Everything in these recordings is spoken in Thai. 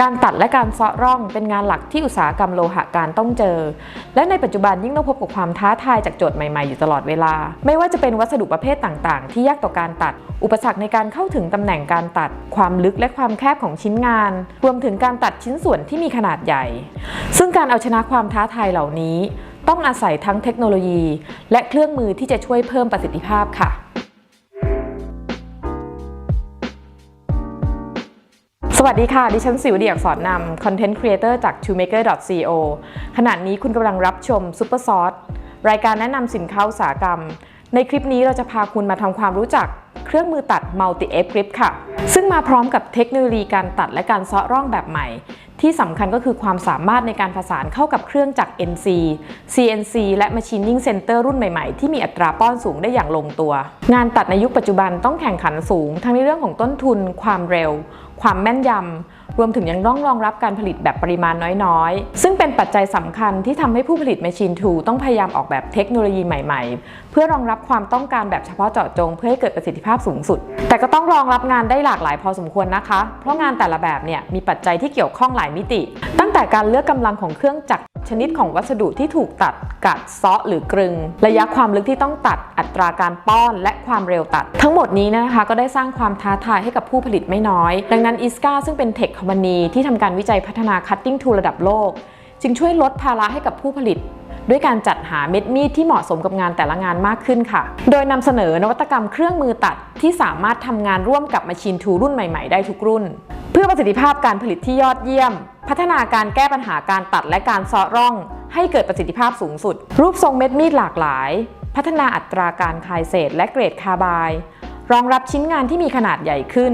การตัดและการเซาะร่องเป็นงานหลักที่อุตสาหกรรมโลหะการต้องเจอ และในปัจจุบันยิ่งต้องพบกับความท้าทายจากโจทย์ใหม่ๆอยู่ตลอดเวลา ไม่ว่าจะเป็นวัสดุประเภทต่างๆ ที่ยากต่อการตัด อุปสรรคในการเข้าถึงตำแหน่งการตัด ความลึกและความแคบของชิ้นงาน รวมถึงการตัดชิ้นส่วนที่มีขนาดใหญ่ ซึ่งการเอาชนะความท้าทายเหล่านี้ ต้องอาศัยทั้งเทคโนโลยี และเครื่องมือที่จะช่วยเพิ่มประสิทธิภาพค่ะ สวัสดีค่ะ ดิฉันสิวเดียกสอนนำ Content Creator จาก tomaker.co ขณะนี้คุณกำลังรับชม Super Sauce รายการแนะนำสินค้าอุตสาหกรรม ในคลิปนี้เราจะพาคุณมาทำความรู้จักเครื่องมือตัด Multi F Grip ค่ะ ซึ่งมาพร้อมกับเทคโนโลยีการตัดและการเซาะร่องแบบใหม่ ที่สำคัญก็คือความสามารถในการผสานเข้ากับเครื่องจักร NC CNC และ Machining Center รุ่นใหม่ๆ ที่มีอัตราป้อนสูงได้อย่างลงตัว งานตัดในยุคปัจจุบันต้องแข่งขันสูง ทั้งในเรื่องของต้นทุน ความเร็ว ความแม่นยำ รวมถึงยังต้องรองรับการผลิตแบบปริมาณน้อยๆ ซึ่งเป็นปัจจัยสำคัญที่ทำให้ผู้ผลิต Machine Tool ต้องพยายามออกแบบเทคโนโลยีใหม่ๆ เพื่อรองรับความต้องการแบบเฉพาะเจาะจง เพื่อให้เกิดประสิทธิภาพสูงสุด แต่ก็ต้องรองรับงานได้หลากหลายพอสมควรนะคะ เพราะงานแต่ละแบบเนี่ยมีปัจจัยที่เกี่ยวข้องหลายมิติ ตั้งแต่การเลือกกำลังของเครื่องจักร ชนิดของวัสดุที่ถูกตัด กัดเซาะหรือกรึง ระยะความลึกที่ต้องตัด อัตราการป้อน และความเร็วตัด ทั้งหมดนี้นะคะก็ได้สร้างความท้าทายให้กับผู้ผลิตไม่น้อย ดังนั้นอิสกาซึ่งเป็นเทคคอมพานีที่ทำการวิจัยพัฒนาคัตติ้งทูระดับโลก จึงช่วยลดภาระให้กับผู้ผลิตด้วยการจัดหาเม็ดมีดที่เหมาะสมกับงานแต่ละงานมากขึ้นค่ะ โดยนำเสนอนวัตกรรมเครื่องมือตัดที่สามารถทำงานร่วมกับ Machine Tool รุ่นใหม่ๆ ได้ทุกรุ่น เพื่อประสิทธิภาพการผลิตที่ยอดเยี่ยม พัฒนาการแก้ปัญหาการตัดและการซาะร่อง ให้เกิดประสิทธิภาพสูงสุด รูปทรงเม็ดมีดหลากหลาย พัฒนาอัตราการคลายเศษและเกรดคาร์บาย รองรับชิ้นงานที่มีขนาดใหญ่ขึ้น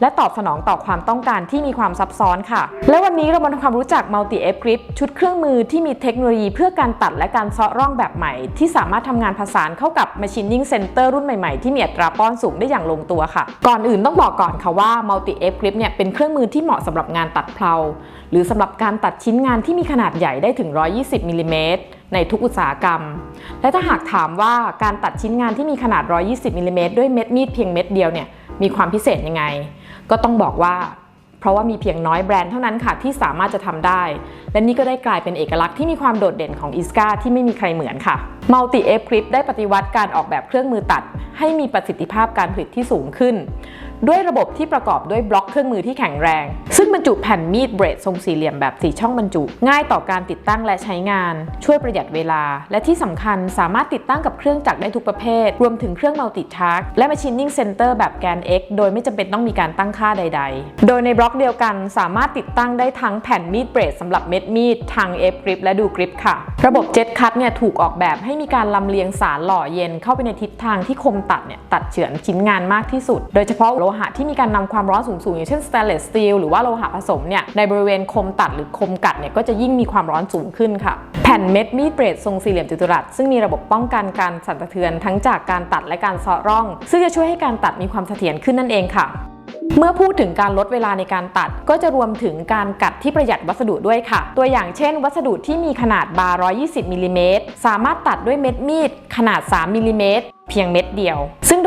และตอบสนองต่อความต้องการที่มีความซับซ้อนค่ะ และวันนี้เรามาทำความรู้จัก Multi F Grip ชุดเครื่องมือที่มีเทคโนโลยีเพื่อการตัดและการเซาะร่องแบบใหม่ ที่สามารถทำงานผสานเข้ากับ Machining Center รุ่นใหม่ๆ ที่มีอัตราป้อนสูงได้อย่างลงตัวค่ะ ก่อนอื่นต้องบอกก่อนค่ะว่า Multi F Grip เนี่ยเป็นเครื่องมือที่เหมาะสำหรับงานตัดเพลาหรือสำหรับการตัดชิ้นงานที่มีขนาดใหญ่ได้ถึง 120มิลลิเมตรในทุกอุตสาหกรรม และถ้าหากถามว่าการตัดชิ้นงานที่มีขนาด 120มิลลิเมตรด้วยเม็ดมีดเพียงเม็ดเดียวเนี่ยมีความพิเศษยังไง ก็ต้องบอกว่า เพราะว่ามีเพียงน้อยแบรนด์เท่านั้นค่ะที่สามารถจะทำได้ และนี่ก็ได้กลายเป็นเอกลักษณ์ที่มีความโดดเด่นของอิสกาที่ไม่มีใครเหมือนค่ะ Multi F Grip ได้ปฏิวัติการออกแบบเครื่องมือตัด ให้มีประสิทธิภาพการผลิตที่สูงขึ้น ด้วยระบบที่ประกอบด้วยบล็อกเครื่องมือที่แข็งแรง ซึ่งบรรจุแผ่นมีดเบรดทรงสี่เหลี่ยมแบบสี่ช่องบรรจุ ง่ายต่อการติดตั้งและใช้งาน ช่วยประหยัดเวลา และที่สำคัญสามารถติดตั้งกับเครื่องจักรได้ทุกประเภท รวมถึงเครื่องมัลติทาร์กและ Machining Center แบบแกน X โดยไม่จำเป็นต้องมีการตั้งค่าใด ๆ โดยในบล็อกเดียวกันสามารถติดตั้งได้ทั้งแผ่นมีดเบรดสำหรับเม็ดมีดทาง F grip และดูกริปค่ะ ระบบ Jet Cut เนี่ยถูกออกแบบให้มีการลำเลียงสารหล่อเย็นเข้าไปในทิศทางที่คมตัดเนี่ยตัดเฉือนชิ้นงานมากที่สุด โดยเฉพาะโลหะที่มีการนำความร้อนสูงๆอย่างเช่น stainless steel หรือว่าโลหะผสมเนี่ยในบริเวณคมตัดหรือคมกัดเนี่ยก็จะยิ่งมีความร้อนสูงขึ้นค่ะ แผ่นเม็ดมีดเบรดทรงสี่เหลี่ยมจัตุรัสซึ่งมีระบบป้องกันการสั่นสะเทือนทั้งจากการตัดและการเซาะร่อง ซึ่งจะช่วยให้การตัดมีความเสถียรขึ้นนั่นเองค่ะเมื่อพูดถึงการลดเวลาในการตัด ก็จะรวมถึงการกัดที่ประหยัดวัสดุด้วยค่ะ ตัวอย่างเช่น วัสดุที่มีขนาดบาร์120มิลลิเมตรสามารถตัดด้วยเม็ดมีดขนาด 3มิลลิเมตรเพียงเม็ดเดียว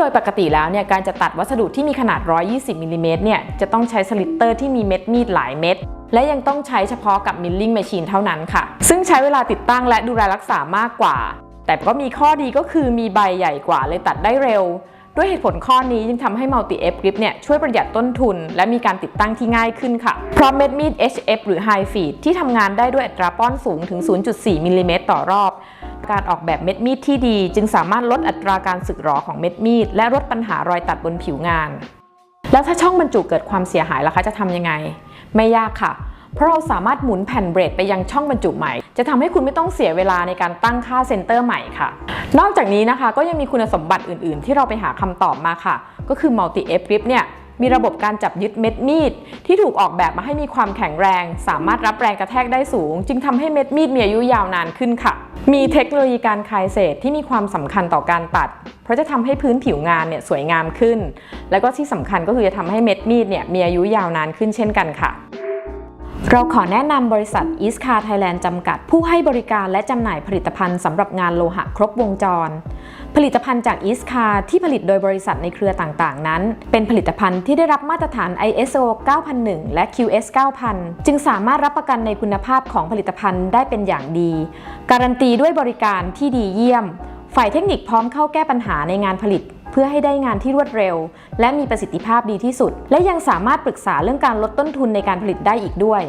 ดยปกติแล้วเนี่ยการจะตัดวัสดุที่มีขนาด 120มิลลิเมตรเนี่ยจะต้องใช้สลิตเตอร์ที่มีเม็ดมีดหลายเม็ดและยังต้องใช้เฉพาะกับมิลลิ่งแมชชีนเท่านั้นค่ะ ซึ่งใช้เวลาติดตั้งและดูแลรักษามากกว่า แต่ก็มีข้อดีก็คือมีใบใหญ่กว่าเลยตัดได้เร็ว ด้วยเหตุผลข้อนี้จึงทำให้ Multi F Grip เนี่ยช่วยประหยัดต้นทุน และมีการติดตั้งที่ง่ายขึ้นค่ะ เพราะเม็ดมีด HF หรือ High Feed ที่ทำงานได้ด้วยอัตราป้อนสูงถึง 0.4มิลลิเมตรต่อรอบ การออกแบบเม็ดมีดที่ดี จึงสามารถลดอัตราการสึกหรอของเม็ดมีด และลดปัญหารอยตัดบนผิวงาน แล้วถ้าช่องบรรจุเกิดความเสียหายล่ะคะจะทำยังไง ไม่ยากค่ะ เพราะเราสามารถหมุนแผ่นเบรดไปยังช่องบรรจุใหม่ จะทำให้คุณไม่ต้องเสียเวลาในการตั้งค่าเซนเตอร์ใหม่ค่ะ นอกจากนี้นะคะก็ยังมีคุณสมบัติอื่น ๆ ที่เราไปหาคำตอบมาค่ะ ก็คือ Multi F Grip เนี่ย มีระบบการจับยึดเม็ดมีด ที่ถูกออกแบบมาให้มีความแข็งแรง สามารถรับแรงกระแทกได้สูง จึงทำให้เม็ดมีดมีอายุยาวนานขึ้นค่ะ มีเทคโนโลยีการคลายเศษที่มีความสำคัญต่อการตัด เพราะจะทำให้พื้นผิวงานเนี่ยสวยงามขึ้น และก็ที่สำคัญก็คือจะทำให้เม็ดมีดเนี่ยมีอายุยาวนานขึ้นเช่นกันค่ะ เราขอแนะนำบริษัท East Car Thailand จำกัด ผู้ให้บริการและจำหน่ายผลิตภัณฑ์สำหรับงานโลหะครบวงจร ผลิตภัณฑ์จาก East Car ที่ผลิตโดยบริษัทในเครือต่างๆ นั้น เป็นผลิตภัณฑ์ที่ได้รับมาตรฐาน ISO 9001 และ QS 9000 จึงสามารถรับประกันในคุณภาพของผลิตภัณฑ์ได้เป็นอย่างดี การันตีด้วยบริการที่ดีเยี่ยม ฝ่ายเทคนิคพร้อมเข้าแก้ปัญหาในงานผลิตเพื่อให้ได้งานที่รวดเร็ว และมีประสิทธิภาพดีที่สุด และยังสามารถปรึกษาเรื่องการลดต้นทุนในการผลิตได้อีกด้วย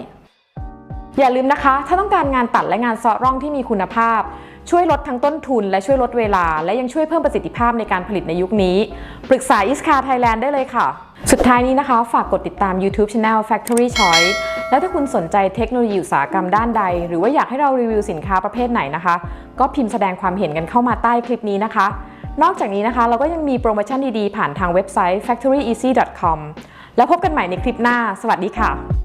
อย่าลืมนะคะ ถ้าต้องการงานตัดและงานเซาะร่องที่มีคุณภาพ ช่วยลดทั้งต้นทุน และช่วยลดเวลา และยังช่วยเพิ่มประสิทธิภาพในการผลิตในยุคนี้ ปรึกษา i s c a Thailand ได้เลยค่ะ สุดท้ายนี้นะคะ ฝากกดติดตาม YouTube Channel Factory Choice และถ้าคุณสนใจเทคโนโลยีอุตสาหกรรมด้านใด หรือว่าอยากให้เรารีวิวสินค้าประเภทไหนนะคะ ก็พิมพ์แสดงความเห็นกันเข้ามาใต้คลิปนี้นะคะ นอกจากนี้นะคะ เราก็ยังมีโปรโมชั่นดีๆผ่านทางเว็บไซต์ factoryeasy.com แล้วพบกันใหม่ในคลิปหน้า สวัสดีค่ะ